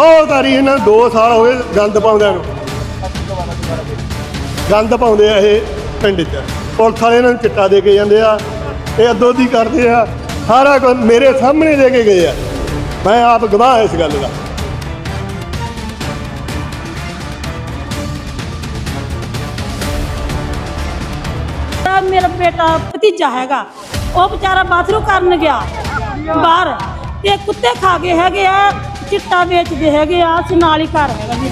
ਬਹੁਤ ਵਾਰੀ ਇਹਨਾਂ ਨੂੰ 2 ਸਾਲ ਹੋ ਗਏ ਗੰਦ ਪਾਉਂਦਿਆਂ ਨੂੰ। ਗੰਦ ਪਾਉਂਦੇ ਆ ਇਹ ਪਿੰਡ 'ਚ। ਪੁਲਿਸ ਵਾਲੇ ਇਹਨਾਂ ਨੂੰ ਚਿੱਟਾ ਦੇ ਕੇ ਜਾਂਦੇ ਆ, ਇਹ ਅੱਧੋ ਦੀ ਕਰਦੇ ਆ, ਸਾਰਾ ਕੁਝ ਮੇਰੇ ਸਾਹਮਣੇ ਦੇ ਕੇ ਗਏ ਆ। ਮੈਂ ਆਪ ਗਵਾਹ ਇਸ ਗੱਲ ਦਾ। ਤਾਂ ਮੇਰਾ ਬੇਟਾ ਭਤੀਜਾ ਹੈਗਾ, ਉਹ ਵਿਚਾਰਾ ਬਾਥਰੂਮ ਕਰਨ ਗਿਆ, ਬਾਹਰ। ਤੇ ਕੁੱਤੇ ਖਾ ਗਏ ਹੈਗੇ ਆ ਚਿੱਟਾ ਵੇਚਦੇ ਹੈਗੇ ਆ, ਅਸੀਂ ਨਾਲ ਹੀ ਘਰ ਹੈਗਾ ਜੀ।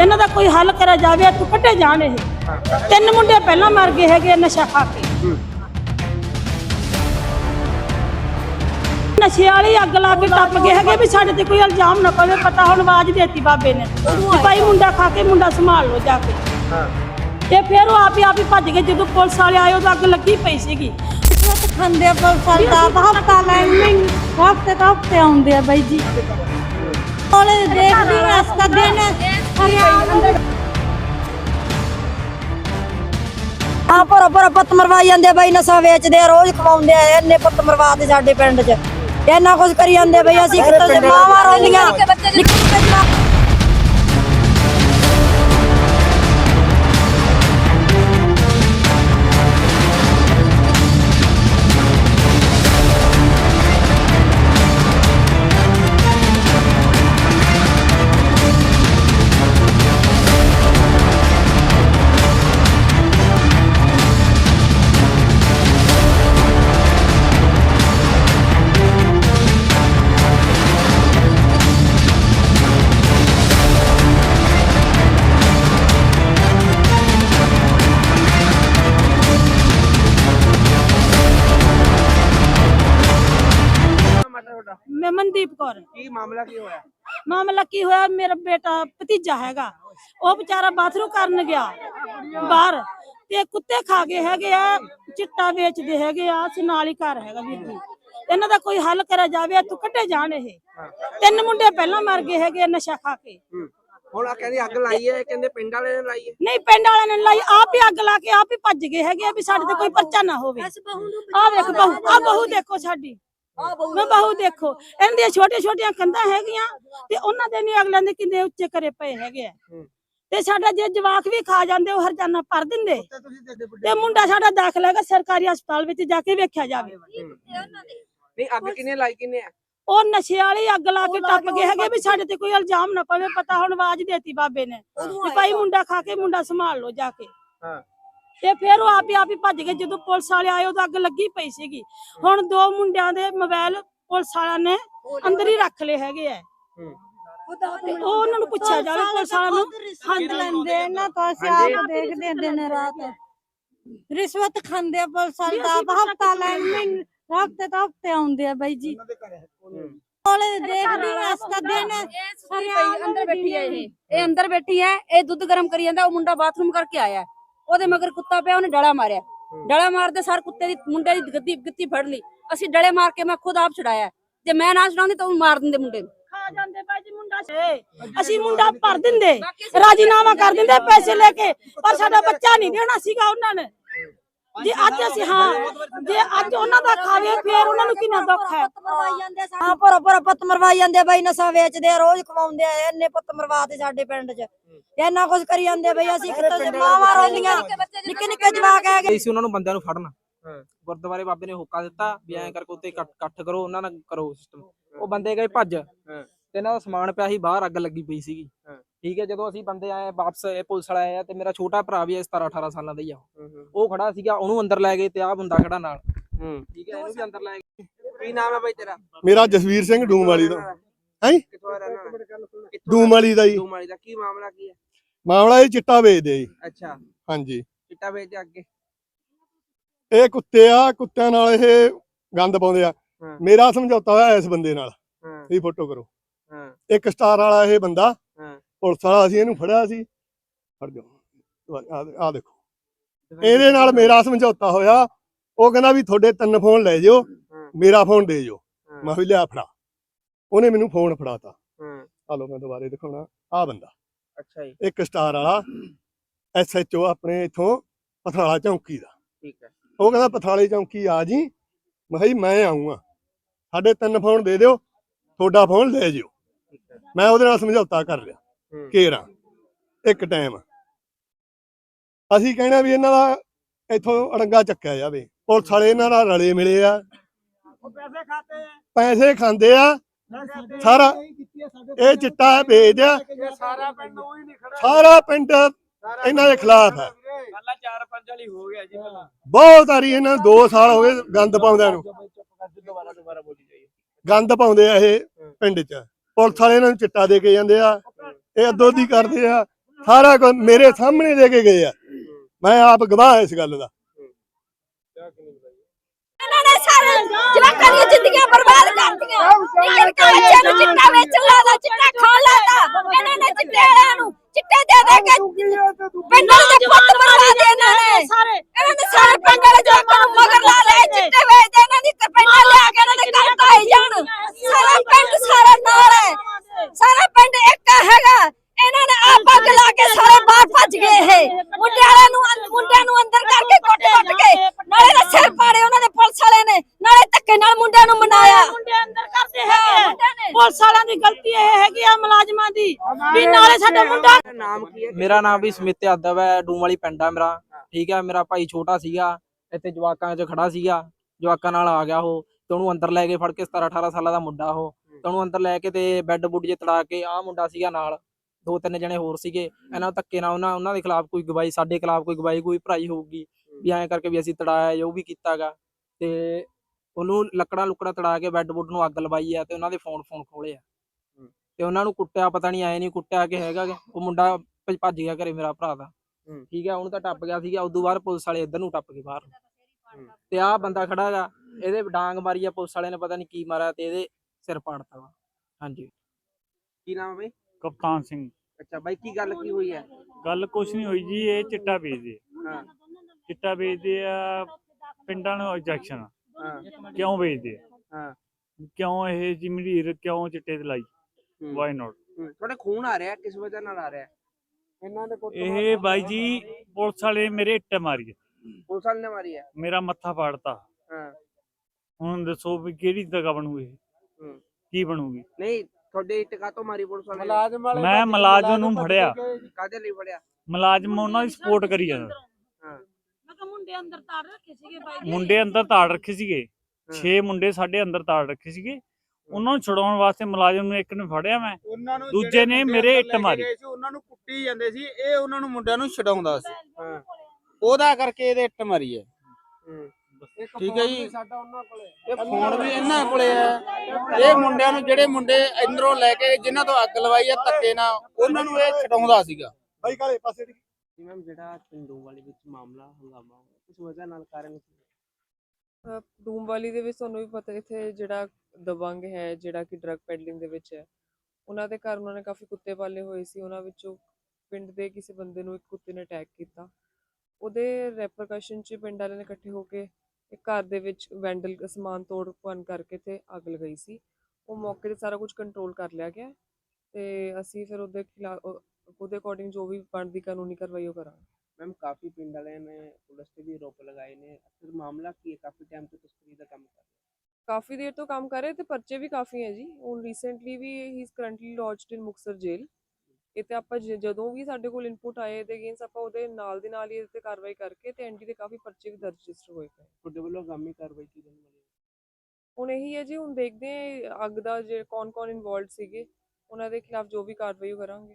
ਇਹਨਾਂ ਦਾ ਕੋਈ ਹੱਲ ਕਰਿਆ ਜਾਵੇ ਤੂੰ ਕੱਢੇ ਜਾਣ ਇਹ। ਤਿੰਨ ਮੁੰਡੇ ਪਹਿਲਾਂ ਮਰ ਗਏ ਹੈਗੇ ਨਸ਼ਾ ਖਾ ਕੇ। ਨਸ਼ੇ ਵਾਲੀ ਅੱਗ ਲਾ ਕੇ ਟੱਪ ਗਏ ਹੈਗੇ ਵੀ ਸਾਡੇ ਤੇ ਕੋਈ ਇਲਜ਼ਾਮ ਨਾ ਪਵੇ, ਪਤਾ ਹੁਣ ਆਵਾਜ਼ ਦੇਤੀ ਬਾਬੇ ਨੇ। ਵੀ ਭਾਈ ਮੁੰਡਾ ਖਾ ਕੇ ਮੁੰਡਾ ਸੰਭਾਲ ਲੋ ਜਾ ਕੇ। ਤੇ ਫਿਰ ਉਹ ਆਪ ਹੀ ਭੱਜ ਗਏ, ਜਦੋਂ ਪੁਲਿਸ ਵਾਲੇ ਆਏ ਉਹਦਾ ਅੱਗ ਲੱਗੀ ਪਈ ਸੀਗੀ। ਬਹੁਤ ਖੰਦੇ ਪੁਲਿਸ ਦਾ ਹਫਤਾ ਲੈਂਡਿੰਗ ਹਫ਼ਤੇ ਤੋਂ ਹਫ਼ਤੇ ਆਉਂਦੇ ਆ ਬਾਈ ਜੀ। ਕੋਲੇ ਦੇਖਦੀ ਆ ਪੁੱਤ ਮਰਵਾਈ ਜਾਂਦੇ ਬਾਈ ਨਸ਼ਾ ਵੇਚਦੇ ਆ ਰੋਜ਼ ਕਮਾਉਂਦੇ ਆ ਇੰਨੇ ਪੁੱਤ ਮਰਵਾਦੇ ਸਾਡੇ ਪਿੰਡ 'ਚ। ਇੰਨਾ ਕੁਝ ਕਰੀ ਜਾਂਦੇ ਬਈ ਅਸੀਂ ਕਿਤੇ ਮਾਵਾਂ ਰੋਂਦੀਆਂ? ਨਿੱਕੇ ਮੈਂ ਮਨਦੀਪ ਕੌਰ। ਕੀ ਮਾਮਲਾ ਕੀ ਹੋਇਆ? ਮਾਮਲਾ ਕੀ ਹੋਇਆ? ਮੇਰਾ ਬੇਟਾ ਭਤੀਜਾ ਹੈਗਾ। ਉਹ ਵਿਚਾਰਾ ਬਾਥਰੂਮ ਕਰਨ ਗਿਆ। ਬਾਹਰ ਤੇ ਕੁੱਤੇ ਖਾ ਗਏ ਹੈਗੇ ਆ ਚਿੱਟਾ ਵੇਚਦੇ ਹੈਗੇ ਆ ਅਸੀਂ ਨਾਲ ਹੀ ਘਰ ਹੈਗਾ ਵੀਰ ਜੀ। ਇਹਨਾਂ ਦਾ ਕੋਈ ਹੱਲ ਕਰਿਆ ਜਾਵੇ ਤੂੰ ਕੱਢੇ ਜਾਣ ਇਹ। ਤਿੰਨ ਮੁੰਡੇ ਪਹਿਲਾਂ ਮਰ ਗਏ ਹੈਗੇ ਆ ਨਸ਼ਾ ਖਾ ਕੇ। ਹੁਣ ਆ ਕਹਿੰਦੀ ਅੱਗ ਲਾਈ ਹੈ ਕਹਿੰਦੇ ਪਿੰਡ ਵਾਲੇ ਨੇ ਲਾਈ ਹੈ? ਨਹੀਂ ਪਿੰਡ ਵਾਲਿਆਂ ਨੇ ਲਾਈ। ਆਪ ਹੀ ਅੱਗ ਲਾ ਕੇ ਆਪ ਹੀ ਭੱਜ ਗਏ ਹੈਗੇ ਆ ਵੀ ਸਾਡੇ ਤੇ ਕੋਈ ਪਰਚਾ ਨਾ ਹੋਵੇ। ਆ ਵੇਖ ਬਹੂ ਆ ਬਹੂ ਦੇਖੋ ਸਾਡੀ। ਮੈਂ ਬਹੂ ਦੇਖੋ ਇਹਨਾਂ ਦੀਆਂ ਛੋਟੀਆਂ ਕੰਧਾਂ ਹੈਗੀਆਂ ਤੇ ਉਹਨਾਂ ਦੇ ਨਹੀਂ ਅਗਲਿਆਂ ਦੇ ਕਿੰਨੇ ਉੱਚੇ ਕਰੇ ਪਏ ਹੈਗੇ ਆ। ਤੇ ਸਾਡਾ ਜੇ ਜਵਾਕ ਵੀ ਖਾ ਜਾਂਦੇ ਉਹ ਹਰਜਾਨਾ ਭਰ ਦਿੰਦੇ। ਤੇ ਮੁੰਡਾ ਸਾਡਾ ਦਾਖਲ ਹੈਗਾ ਸਰਕਾਰੀ ਹਸਪਤਾਲ ਵਿੱਚ ਜਾ ਕੇ ਵੇਖਿਆ ਜਾਵੇ। ਨਹੀਂ ਅੱਗ ਕਿਨੇ ਲਾਈ ਕਿਨੇ ਆ? ਉਹ ਨਸ਼ੇ ਵਾਲੀ ਅੱਗ ਲਾ ਕੇ ਟੱਪ ਗਏ ਹੈਗੇ ਵੀ ਸਾਡੇ ਤੇ ਕੋਈ ਇਲਜ਼ਾਮ ਨਾ ਪਵੇ ਪਤਾ ਹੁਣ ਆਵਾਜ਼ ਦੇਤੀ ਬਾਬੇ ਨੇ। ਵੀ ਭਾਈ ਮੁੰਡਾ ਖਾ ਕੇ ਮੁੰਡਾ ਸੰਭਾਲ ਲਓ ਜਾ ਕੇ। ਹਾਂ। ਤੇ ਫਿਰ ਉਹ ਆਪ ਆਪ ਹੀ ਭੱਜ ਗਏ। ਜਦੋਂ ਪੁਲਿਸ ਵਾਲੇ ਆਏ ਉਹਦਾ ਅੱਗ ਲੱਗੀ ਪਈ ਸੀਗੀ। ਹੁਣ ਦੋ ਮੁੰਡਿਆਂ ਦੇ ਮੋਬਾਈਲ ਪੁਲਿਸ ਵਾਲਿਆਂ ਨੇ ਅੰਦਰ ਹੀ ਰੱਖ ਲਏ ਹੈਗੇ ਆ। ਤੇ ਉਹ ਉਹਨਾਂ ਨੂੰ ਪੁੱਛਿਆ ਜਾਵੇ ਪੁਲਿਸ ਵਾਲਿਆਂ ਨੂੰ ਹੱਥ ਲੈਂਦੇ ਇਹਨਾਂ ਤੋਂ ਅਸੀਂ ਆਪ ਦੇਖਦੇ ਆ ਦਿਨ ਰਾਤ। ਰਿਸ਼ਵਤ ਖਾਂਦੇ ਆ ਪੁਲਿਸ ਵਾਲੇ ਦਾ ਹਫਤਾ ਲੈਂਡਿੰਗ ਹਫ਼ਤੇ ਤੋਂ ਹਫ਼ਤੇ ਆਉਂਦੇ ਆ ਬਾਈ ਜੀ। ਕੋਲੇ ਦੇਖਦੀ ਆ ਦਾ ਦਿਨ ਹਰਿਆਣਾ ਅੰਦਰ ਬੈਠੀ ਹੈ ਇਹ। ਇਹ ਅੰਦਰ ਬੈਠੀ ਹੈ ਇਹ ਦੁੱਧ ਗਰਮ ਕਰੀ ਜਾਂਦਾ ਉਹ ਮੁੰਡਾ ਬਾਥਰੂਮ ਕਰਕੇ ਆਇਆ। ਹੈ। ਉਹਦੇ ਮਗਰ ਕੁੱਤਾ ਪਿਆ ਉਹਨੇ ਡਲਾ ਮਾਰਿਆ। ਡਲਾ ਮਾਰਦੇ ਸਾਰ ਕੁੱਤੇ ਦੀ ਮੁੰਡੇ ਦੀ ਗੱਦੀ ਗੱਤੀ ਫੜ ਲਈ। ਅਸੀਂ ਡਲੇ ਮਾਰ ਕੇ ਮੈਂ ਖੁਦ ਆਪ ਛਡਾਇਆ। ਜੇ ਮੈਂ ਨਾ ਛਡਾਉਂਦੀ ਤਾਂ ਉਹ ਮਾਰ ਦਿੰਦੇ ਮੁੰਡੇ ਨੂੰ। ਖਾ ਜਾਂਦੇ ਬਾਈ ਜੀ ਮੁੰਡਾ ਸੇ ਅਸੀਂ ਮੁੰਡਾ ਭਰ ਦਿੰਦੇ। ਰਾਜੀਨਾਮਾ ਕਰ ਦਿੰਦੇ ਪੈਸੇ ਲੈ ਕੇ। ਪਰ ਸਾਡਾ ਬੱਚਾ ਨਹੀਂ ਦੇਣਾ ਸੀਗਾ ਉਹਨਾਂ ਨੇ। ਜੇ ਅੱਜ ਅਸੀਂ ਹਾਂ ਜੇ ਅੱਜ ਉਹਨਾਂ ਦਾ ਖਾਵੇ ਫਿਰ ਉਹਨਾਂ ਨੂੰ ਕਿੰਨਾ ਦੁੱਖ ਹੈ? ਆ ਭਰਾ ਭਰਾ ਪੁੱਤ ਮਰਵਾਈ ਜਾਂਦੇ ਆ ਬਾਈ ਨਸ਼ਾ ਵੇਚਦੇ ਆ ਰੋਜ਼ ਕਮਾਉਂਦੇ ਆ ਇੰਨੇ ਪੁੱਤ ਮਰਵਾਦੇ ਸਾਡੇ ਪਿੰਡ 'ਚ। ਇੰਨਾ ਕੁਝ ਕਰੀ ਜਾਂਦੇ ਆ ਬਈ ਅਸੀਂ ਕਿਤੇ ਮਾਵਾਂ ਰੋਂਦੀਆਂ ਨਿੱਕੇ ਨਿੱਕੇ ਜਵਾਕ ਹੈਗੇ। ਗਈ ਸੀ ਉਹਨਾਂ ਨੂੰ ਬੰਦਿਆਂ ਨੂੰ ਫੜਨ। ਹਾਂ। ਗੁਰਦੁਆਰੇ ਬਾਬੇ ਨੇ ਹੁੱਕਾ ਦਿੱਤਾ ਵੀ ਐਂ ਕਰਕੇ ਉੱਤੇ ਇਕੱਠ ਕਰੋ ਉਹਨਾਂ ਨਾਲ ਕਰੋ ਸਿਸਟਮ ਉਹ ਬੰਦੇ ਗਏ ਭੱਜ ਤੇ ਇਹਨਾਂ ਦਾ ਸਮਾਨ ਪਿਆ ਸੀ ਬਾਹਰ ਅੱਗ ਲੱਗੀ ਪਈ ਸੀਗੀ। ਹਾਂ। ਠੀਕ ਹੈ ਜਦੋਂ ਅਸੀਂ ਬੰਦੇ ਆਏ ਵਾਪਸ ਇਹ ਪੁਲਿਸ ਵਾਲਾ ਆਇਆ ਤੇ ਮੇਰਾ ਛੋਟਾ ਭਰਾ ਵੀ ਹੈ 17 18 ਸਾਲਾਂ ਦਾ ਹੀ ਆ ਉਹ। ਖੜਾ ਸੀਗਾ ਉਹਨੂੰ ਅੰਦਰ ਲੈ ਗਏ ਤੇ ਆਹ ਬੰਦਾ ਖੜਾ ਨਾਲ। ਹੂੰ। ਠੀਕ ਹੈ ਇਹਨੂੰ ਵੀ ਅੰਦਰ ਲੈ ਗਏ। ਕੀ ਨਾਮ ਹੈ ਬਾਈ ਤੇਰਾ? ਮੇਰਾ ਜਸਵੀਰ ਸਿੰਘ ਡੂਮ ਵਾਲੀ ਦਾ। ਹੈਂ? ਡੂਮ ਵਾਲੀ ਦਾ ਜੀ। ਡੂਮਾਲੀ ਦਾ। ਕੀ ਮਾਮਲਾ ਕੀ ਹੈ? ਮਾਮਲਾ ਇਹ ਚਿੱਟਾ ਵੇਚਦੇ ਆ ਜੀ। ਅੱਛਾ। ਹਾਂਜੀ। ਚਿੱਟਾ ਵੇਚ ਅੱਗੇ? ਇਹ ਕੁੱਤੇ ਆ ਕੁੱਤਿਆਂ ਨਾਲ ਇਹ ਗੰਦ ਪਾਉਂਦੇ ਆ। ਮੇਰਾ ਸਮਝੌਤਾ ਹੋਇਆ ਇਸ ਬੰਦੇ ਨਾਲ। ਹਾਂ। ਇਹ ਫੋਟੋ ਕਰੋ। ਹਾਂ। ਇੱਕ ਸਟਾਰ ਵਾਲਾ ਇਹ ਬੰਦਾ। ਹਾਂ। ਪੁਲਿਸ ਵਾਲਾ ਅਸੀਂ ਇਹਨੂੰ ਫੜਿਆ ਸੀ। ਫੜ ਜਾਓ। ਆ ਦੇਖੋ। ਇਹਦੇ ਨਾਲ ਮੇਰਾ ਸਮਝੌਤਾ ਹੋਇਆ। ਉਹ ਕਹਿੰਦਾ ਵੀ ਤੁਹਾਡੇ ਤਿੰਨ ਫੋਨ ਲੈ ਜਿਓ ਮੇਰਾ ਫੋਨ ਦੇ ਜਿਓ। ਮੈਂ ਵੀ ਲਿਆ ਫੜਾ। ਉਹਨੇ ਮੈਨੂੰ ਫੋਨ ਫੜਾਤਾ। ਹਾਂ। ਆ ਲਓ ਮੈਂ ਦੁਬਾਰੇ ਦਿਖਾਉਣਾ। ਆ ਬੰਦਾ। ਅੱਛਾ ਜੀ। ਇੱਕ ਸਟਾਰ ਵਾਲਾ ਐਸਐਚਓ ਆਪਣੇ ਇਥੋਂ ਪਥਰਾਲਾ ਚੌਂਕੀ ਦਾ। ਠੀਕ ਹੈ। ਉਹ ਕਹਿੰਦਾ ਪਥਰਾਲੇ ਚੌਂਕੀ ਆ ਜੀ। ਮੈਂ ਕਿਹਾ ਜੀ ਮੈਂ ਆਉਂਗਾ ਸਾਡੇ ਤਿੰਨ ਫੋਨ ਦੇ ਦਿਓ ਤੁਹਾਡਾ ਫੋਨ ਲੈ ਜਿਓ। ਮੈਂ ਉਹਦੇ ਨਾਲ ਸਮਝੌਤਾ ਕਰ ਲਿਆ। ਕੇਰਾ ਇੱਕ ਟਾਈਮ। ਅਸੀਂ ਕਹਿਣਾ ਵੀ ਇਹਨਾਂ ਦਾ ਇੱਥੋਂ ਅੜੰਗਾ ਚੱਕਿਆ ਜਾਵੇ। ਪੁਲਿਸ ਵਾਲੇ ਇਹਨਾਂ ਨਾਲ ਰਲੇ ਮਿਲੇ ਆ। ਪੈਸੇ ਖਾਂਦੇ ਆ। ਸਾਰਾ ਇਹ ਚਿੱਟਾ ਵੇਚਦੇ ਆ। ਸਾਰਾ ਪਿੰਡ ਇਹਨਾਂ ਦੇ ਖਿਲਾਫ ਹੈ। ਕੱਲਾ 4-5 ਵਾਲੀ ਹੋ ਗਿਆ ਜੀ ਪਹਿਲਾਂ। ਬਹੁਤ ਸਾਰੀ ਇਹਨਾਂ ਨੂੰ 2 ਸਾਲ ਹੋ ਗਏ ਗੰਦ ਪਾਉਂਦਿਆਂ ਨੂੰ। ਦੁਬਾਰਾ ਦੁਬਾਰਾ ਬੋਲੀ ਜਾਈਏ। ਗੰਦ ਪਾਉਂਦੇ ਆ ਇਹ ਪਿੰਡ 'ਚ। ਪੁਲਿਸ ਵਾਲੇ ਇਹਨਾਂ ਨੂੰ ਚਿੱਟਾ ਦੇ ਕੇ ਜਾਂਦੇ ਆ। ਇਹ ਅੱਦੋਦੀ ਕਰਦੇ ਆ। ਸਾਰਾ ਕੁਝ ਮੇਰੇ ਸਾਹਮਣੇ ਦੇ ਕੇ ਗਏ ਆ। ਮੈਂ ਆਪ ਗਵਾਹ ਇਸ ਗੱਲ ਦਾ। ਇਹਨਾਂ ਨੇ ਸਾਰੇ ਜਵਾਕਾਂ ਦੀਆਂ ਜ਼ਿੰਦਗੀਆਂ ਬਰਬਾਦ ਕਰਤੀਆਂ। ਨਿੱਕੇ ਨਿੱਕੇ ਨੂੰ ਚਿੱਟਾ ਵੇਚਣ ਲਾਦਾ ਚਿੱਟਾ ਖਾਣ ਲਾਦਾ ਇਹਨਾਂ ਨੇ ਚਿੱਟੇ ਵਾਲਿਆਂ ਨੂੰ ਚਿੱਟੇ ਦੇ ਦੇ ਕੇ ਪਿੰਡਾਂ ਦੇ ਪੁੱਤ ਬਰਬਾਦ ਇਹਨਾਂ ਨੇ। ਇਹਨਾਂ ਨੇ ਸਾਰੇ ਪਿੰਡ ਵਾਲੇ ਜਵਾਕਾਂ ਨੂੰ ਮਗਰ ਲਾ ਲਏ, ਚਿੱਟੇ ਵੇਚਦੇ, ਇਹਨਾਂ ਦੀ ਕਰਪੈਨਾ ਲਿਆ ਕੇ ਇਹਨਾਂ ਦੇ ਘਰ ਢਾਈ ਜਾਣ। ਸਾਰਾ ਨਾਲ ਹੈ ਸਾਰਾ ਪਿੰਡ ਇੱਕ ਹੈਗਾ ਇਹਨਾਂ ਨੇ ਆਪ ਅੱਗ ਲਾ ਕੇ ਸਾਰੇ ਬਾਹਰ ਭੱਜ ਗਏ ਇਹ ਮੁੰਡਿਆਂ ਵਾਲਿਆਂ ਨੂੰ ਅੰਦ- ਮੁੰਡਿਆਂ ਨੂੰ ਅੰਦਰ ਕਰਕੇ ਕੁੱਟ ਕੁੱਟ ਕੇ ਨਾਲੇ ਤਾਂ ਸਿਰ ਪਾੜੇ ਉਹਨਾਂ ਦੇ ਪੁਲਿਸ ਵਾਲੇ ਨੇ ਨਾਲੇ ਧੱਕੇ ਨਾਲ ਮੁੰਡਿਆਂ ਨੂੰ ਮਨਾਇਆ ਮੁੰਡੇ ਅੰਦਰ ਕਰਦੇ ਹੈਗੇ ਆ। ਮੁੰਡਿਆਂ ਨੇ ਪੁਲਿਸ ਵਾਲਿਆਂ ਦੀ ਗਲਤੀ ਇਹ ਹੈਗੀ ਆ ਮੁਲਾਜ਼ਮਾਂ ਦੀ ਵੀ ਨਾਲੇ ਸਾਡਾ ਮੁੰਡਾ ਤੇਰਾ ਨਾਮ ਕੀ ਹੈ? ਮੇਰਾ ਨਾਮ ਵੀ ਸਮਿਤ ਯਾਦਵ ਹੈ ਡੂਮ ਵਾਲੀ ਪਿੰਡ ਆ ਮੇਰਾ। ਠੀਕ ਹੈ ਮੇਰਾ ਭਾਈ ਛੋਟਾ ਸੀਗਾ ਇੱਥੇ ਜਵਾਕਾਂ 'ਚ ਖੜਾ ਸੀਗਾ। ਜਵਾਕਾਂ ਨਾਲ ਆ ਗਿਆ ਉਹ ਤੇ ਉਹਨੂੰ ਅੰਦਰ ਲੈ ਕੇ ਫੜ ਕੇ 17 18 ਸਾਲਾਂ ਦਾ ਮੁੰਡਾ ਉਹ। ਤੇ ਉਹਨੂੰ ਅੰਦਰ ਲੈ ਕੇ ਤੇ ਬੈੱਡ ਬੁੱਡ ਜੇ ਤੜਾ ਕੇ ਆਹ ਮੁੰਡਾ ਸੀਗਾ ਨਾਲ। ਦੋ ਤਿੰਨ ਜਣੇ ਹੋਰ ਸੀਗੇ। ਇਹਨਾਂ ਨੂੰ ਧੱਕੇ ਨਾਲ ਉਹਨਾਂ ਉਹਨਾਂ ਦੇ ਖਿਲਾਫ ਕੋਈ ਗਵਾਹੀ ਸਾਡੇ ਖਿਲਾਫ ਕੋਈ ਗਵਾਹੀ ਕੋਈ ਭਰਾਈ ਹੋਊਗੀ। ਵੀ ਐਂ ਕਰਕੇ ਵੀ ਅਸੀਂ ਤੜਾਇਆ ਜੋ ਵੀ ਕੀਤਾਗਾ। ਤੇ ਉਹਨੂੰ ਲੱਕੜਾਂ ਲੁੱਕੜਾਂ ਤੜਾ ਕੇ ਬੈੱਡ ਬੁੱਡ ਨੂੰ ਅੱਗ ਲਵਾਈ ਆ ਤੇ ਉਹਨਾਂ ਦੇ ਫੋਨ ਫੋਨ ਖੋਲੇ ਆ। ਤੇ ਉਹਨਾਂ ਨੂੰ ਕੁੱਟਿਆ ਪਤਾ ਨਹੀਂ ਆਏ ਨਹੀਂ ਕੁੱਟਿਆ ਕਿ ਹੈਗਾ ਗਾ। ਉਹ ਮੁੰਡਾ ਭੱਜ- ਭੱਜ ਗਿਆ ਘਰੇ ਮੇਰਾ ਭਰਾ ਦਾ। ਹੂੰ। ਠੀਕ ਹੈ ਉਹਨੂੰ ਤਾਂ ਟੱਪ ਗਿਆ ਸੀਗਾ ਉਦੋਂ ਬਾਅਦ ਪੁਲਿਸ ਵਾਲੇ ਇੱਧਰ ਨੂੰ ਟੱਪ ਗਏ ਬਾਹਰ। ਨੂੰ। ਤੇ ਆਹ ਬੰਦਾ ਖੜਾ ਗਾ ਇਹਦੇ ਡਾਂਗ ਮਾਰੀ ਆ ਪੁਲਿਸ ਵਾਲੇ ਨੇ ਪਤਾ ਨਹੀਂ ਕੀ ਮਾਰਿਆ ਤੇ ਇਹਦੇ ਸਿਰ ਪਾੜਤਾ ਵਾ। ਹਾਂਜੀ। ਕੀ ਨਾਮ ਹੈ ਬਈ? ਕਪਤਾਨ ਸਿੰਘ। ਅੱਛਾ ਬਾਈ ਕੀ ਗੱਲ ਕੀ ਹੋਈ ਹੈ? ਗੱਲ ਕੁਛ ਨਹੀਂ ਹੋਈ ਜੀ ਇਹ ਚਿੱਟਾ ਵੇਚਦੇ ਆ। ਹਾਂ। ਚਿੱਟਾ ਵੇਚਦੇ ਆ ਪਿੰਡਾਂ ਨੂੰ objection ਆ। ਹਾਂ। ਕਿਉਂ ਵੇਚਦੇ ਆ? ਹਾਂ। ਕਿਉਂ ਇਹ ਜਿਮੜੀਰ ਕਿਉਂ ਚਿੱਟੇ ਤੇ ਲਾਈ। Why not. ਤੁਹਾਡੇ ਖੂਨ ਆ ਰਿਹਾ ਕਿਸ ਵਜ੍ਹਾ ਨਾਲ ਆ ਰਿਹਾ। ਇਹਨਾਂ ਦੇ ਇਹ ਬਾਈ ਜੀ ਪੁਲਿਸ ਵਾਲੇ ਮੇਰੇ ਇੱਟ ਮਾਰੀ। ਪੁਲਿਸ ਵਾਲੇ ਨੇ ਮਾਰੀ ਹੈ। ਮੇਰਾ ਮੱਥਾ ਪਾੜਤਾ ਹਾਂ। ਹੁਣ ਦੱਸੋ ਵੀ ਕਿਹੜੀ ਜਗ੍ਹਾ ਬਣੂ ਇਹ। ਕੀ ਬਣੂਗੀ? ਨਹੀਂ ਤੁਹਾਡੇ ਟਿਕਾ ਤੋਂ ਮਾਰੀ ਪੁਲਿਸ ਵਾਲੇ ਨੇ? ਮੈਂ ਮੁਲਾਜ਼ਮ ਨੂੰ ਫੜਿਆ। ਕਾਹਦੇ ਲਈ ਫੜਿਆ? ਮੁਲਾਜ਼ਮ ਉਹਨਾਂ ਦੀ ਸਪੋਰਟ ਕਰੀ ਜਾਂਦਾ। ਹਾਂ। ਮੈਂ ਕਿਹਾ ਮੁੰਡੇ ਅੰਦਰ ਤਾੜ ਰੱਖੇ ਸੀਗੇ ਬਾਈ ਜੀ। ਮੁੰਡੇ ਅੰਦਰ ਤਾੜ ਰੱਖੇ ਸੀਗੇ। ਹਾਂ। 6 ਮੁੰਡੇ ਸਾਡੇ ਅੰਦਰ ਤਾੜ ਰੱਖੇ ਸੀਗੇ। ਉਹਨਾਂ ਨੂੰ ਛੁਡਾਉਣ ਵਾਸਤੇ ਮੁਲਾਜ਼ਮ ਨੂੰ ਇੱਕ ਨੇ ਫੜਿਆ ਮੈਂ। ਉਹਨਾਂ ਨੂੰ ਦੂਜੇ ਜਿਹੜੇ ਨੇ ਮੁੰਡੇ ਮੇਰੇ ਅੰਦਰ ਇੱਟ ਲੈ ਕੇ ਮਾਰੀ। ਗਏ ਸੀ, ਉਹਨਾਂ ਨੂੰ ਕੁੱਟੀ ਜਾਂਦੇ ਸੀ ਇਹ ਉਹਨਾਂ ਨੂੰ ਮੁੰਡਿਆਂ ਨੂੰ ਛਡਾਉਂਦਾ ਸੀ। ਹਾਂ। ਉਹਦਾ ਕਰਕੇ ਇਹਦੇ ਇੱਟ ਮਾਰੀ ਹੈ। ਹੂੰ। ਠੀਕ ਹੈ ਜੀ। ਇਹ ਫੋਨ ਵੀ ਇਹਨਾਂ ਕੋਲੇ ਹੈ। ਇਹ ਮੁੰਡਿਆਂ ਨੂੰ ਜਿਹੜੇ ਮੁੰਡੇ ਅੰਦਰੋਂ ਲੈ ਕੇ ਜਿਨ੍ਹਾਂ ਤੋਂ ਅੱਗ ਲਵਾਈ ਹੈ ਧੱਕੇ ਨਾਲ ਉਹਨਾਂ ਨੂੰ ਇਹ ਛਡਾਉਂਦਾ ਸੀਗਾ। ਬਾਈ ਕਾਲੇ ਪਾਸੇ ਦੀ। ਜੀ ਮੈਮ ਜਿਹੜਾ ਪਿੰਡੂ ਵਾਲੀ ਵਿੱਚ ਮਾਮਲਾ ਹੰਗਾਮਾ ਹੋਇਆ ਕਿਸ ਵਜ੍ਹਾ ਨਾਲ ਕਾਰਨ ਕੀ ਡੂਮ ਵਾਲੀ ਦੇ ਵਿੱਚ ਤੁਹਾਨੂੰ ਵੀ ਪਤਾ ਇੱਥੇ ਜਿਹੜਾ ਦਬੰਗ ਹੈ ਜਿਹੜਾ ਕਿ ਡਰੱਗ ਪੈਡਲਿੰਗ ਦੇ ਵਿੱਚ ਹੈ। ਉਹਨਾਂ ਦੇ ਘਰ ਉਹਨਾਂ ਨੇ ਕਾਫੀ ਕੁੱਤੇ ਪਾਲੇ ਹੋਏ ਸੀ। ਉਹਨਾਂ ਵਿੱਚੋਂ ਪਿੰਡ ਦੇ ਕਿਸੇ ਬੰਦੇ ਨੂੰ ਇੱਕ ਕੁੱਤੇ ਨੇ ਅਟੈਕ ਕੀਤਾ। ਉਹਦੇ ਰੈਪਰਕਸ਼ਨ 'ਚ ਪਿੰਡ ਵਾਲਿਆਂ ਨੇ ਇਕੱਠੇ ਹੋ ਕੇ ਇੱਕ ਘਰ ਦੇ ਵਿੱਚ ਵੈਂਡਲ ਸਮਾਨ ਤੋੜ ਭੰਨ ਕਰਕੇ ਤੇ ਅੱਗ ਲਗਾਈ ਸੀ। ਉਹ ਮੌਕੇ ਤੇ ਸਾਰਾ ਕੁਝ ਕੰਟਰੋਲ ਕਰ ਲਿਆ ਗਿਆ ਤੇ ਅਸੀਂ ਫਿਰ ਉਹਦੇ ਖਿਲਾਫ ਉਹਦੇ ਅਕੋਰਡਿੰਗ ਜੋ ਵੀ ਬਣਦੀ ਕਾਨੂੰਨੀ ਕਾਰਵਾਈ ਉਹ ਕਰਾਂਗੇ। ਮੈਮ ਕਾਫੀ ਪਿੰਡ ਵਾਲਿਆਂ ਨੇ ਪੁਲਿਸ ਤੇ ਵੀ ਆਰੋਪ ਲਗਾਏ ਨੇ। ਅਸਲ ਮਾਮਲਾ ਕੀ ਹੈ? ਕਾਫੀ ਟਾਈਮ ਤੋਂ ਤਸਕਰੀ ਦਾ ਕੰਮ ਕਰ ਕਾਫੀ ਦੇਰ ਤੋਂ ਕੰਮ ਕਰ ਰਹੇ ਤੇ ਪਰਚੇ ਵੀ ਕਾਫੀ ਹੈ ਜੀ ਹੁਣ ਰੀਸੈਂਟਲੀ ਵੀ ਹੀ is currently lodged in Muktsar jail ਇਹ ਤੇ ਆਪਾਂ ਜਦੋਂ ਵੀ ਸਾਡੇ ਕੋਲ ਇਨਪੁਟ ਆਏ ਇਹਦੇ ਅਗੇਂਸ ਆਪਾਂ ਉਹਦੇ ਨਾਲ ਦੀ ਨਾਲ ਹੀ ਇਹਦੇ ਤੇ ਕਾਰਵਾਈ ਕਰਕੇ ਤੇ ਐਨਡੀ ਦੇ ਕਾਫੀ ਪਰਚੇ ਵੀ ਦਰਜ ਰਜਿਸਟਰ ਹੋਏ ਪਏ ਤੁਹਾਡੇ ਵੱਲੋਂ ਗਾਮੀ ਕਾਰਵਾਈ ਕੀ ਜਾਣੀ ਵਾਲੀ ਹੈ ਹੁਣ ਇਹੀ ਹੈ ਜੀ ਹੁਣ ਦੇਖਦੇ ਹਾਂ ਅੱਗ ਦਾ ਜੇ ਕੌਣ ਕੌਣ ਇਨਵੋਲਡ ਸੀਗੇ ਉਹਨਾਂ ਦੇ ਖਿਲਾਫ ਜੋ ਵੀ ਕਾਰਵਾਈ ਕਰਾਂਗੇ